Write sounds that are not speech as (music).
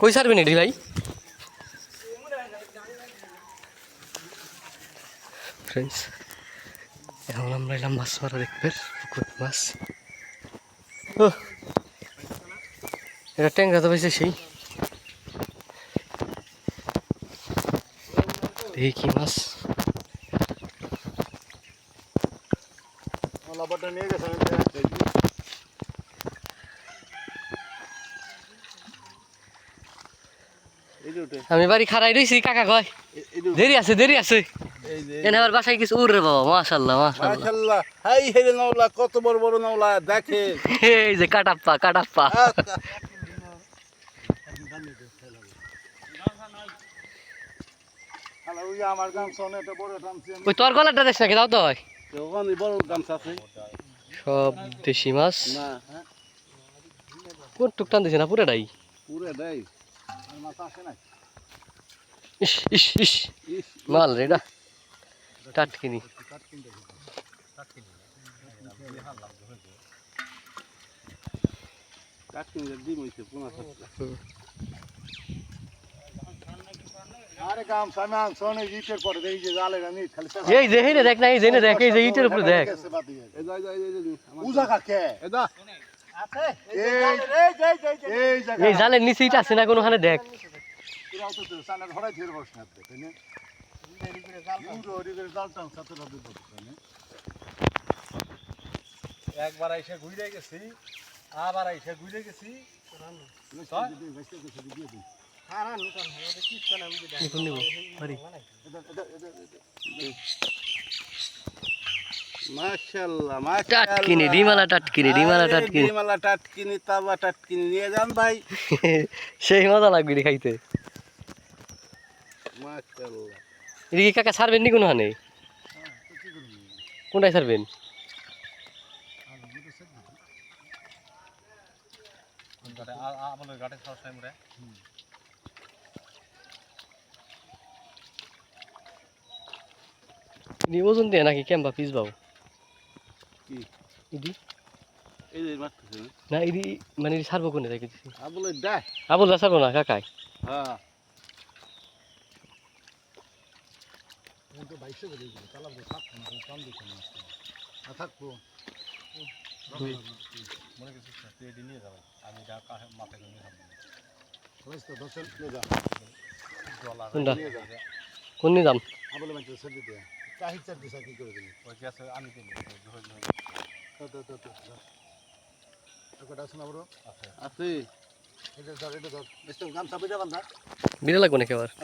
কই সারবেন এটি ভাই? ফ্রেন্ডস এখন আমরা এলাম মাছ মারা দেখবে পুকুর মাছ। ও এটা ট্যাংরা তো পাইছে সেই। দেখি কি মাছ। লাভারটা নিয়ে গেছে এই যে ওটা আমি বাড়ি খারাই রইছি কাকা কয়? দেরি আছে দেরি আছে। এনে আবার বাসায় কিছু উড় রে বাবা মাশাল্লাহ মাশাল্লাহ হাই হেরে নাওলা কত বড় বড় নাওলা দেখে। এই যে কাটাপ্পা কাটাপ্পা। ওই আমার তোর গলাটা দেখ নাকি দাও তো সব দেশি মাছ। হ্যাঁ। কোন টুক টান দিছে না পুরোটাই? পুরে ইস ইস ইস ইস মাল রে এটা টাটকিনি কাটকিন ডিম হইছে পোনা থাকতে হুম। আরে গাম সামান সোনে জিতের পরে দেখি যে জালে গানি খালি এই যে হেনে দেখ না এই যে হেনে দেখ এই যে ইটের উপরে দেখ এই জালের নিচে ইট আছে না কোনোখানে? দেখ। একবার আইসা ঘুরে গেছি আবার আইসা ঘুরে গেছি। নিব পারি। মাশাআল্লাহ টাটকিনি ডিমালা টাটকিনি ডিমালা টাটকিনি। ডিমালা টাটকিনি তাবা টাটকিনি নিয়ে যান ভাই। (laughs) সেই মজা লাগবে খাইতে। মাশাআল্লাহ। এদিকে কাকা ছাড়বেন নি ছাড়বেন? ওজন দিয়ে নাকি কেমবা পিস বাবু? কি? ইদি এই যে মারতেছে না? না মানে ছাড়বো কোনে দেখি আবলে দা আবুল দা ছাড়বো না কাকাই? হ্যাঁ। কোন নিয়ে যাম? আবলে মানতে সেটি দে কাহি চার দিশা কি করে দিলি আমি কিনি তো তো তো তো একটা আছে না বড়? আছে। আছে এটা ধর এটা ধর। বেশ গামছা বেটা বান্ধা বিরে লাগবো নাকি আবার?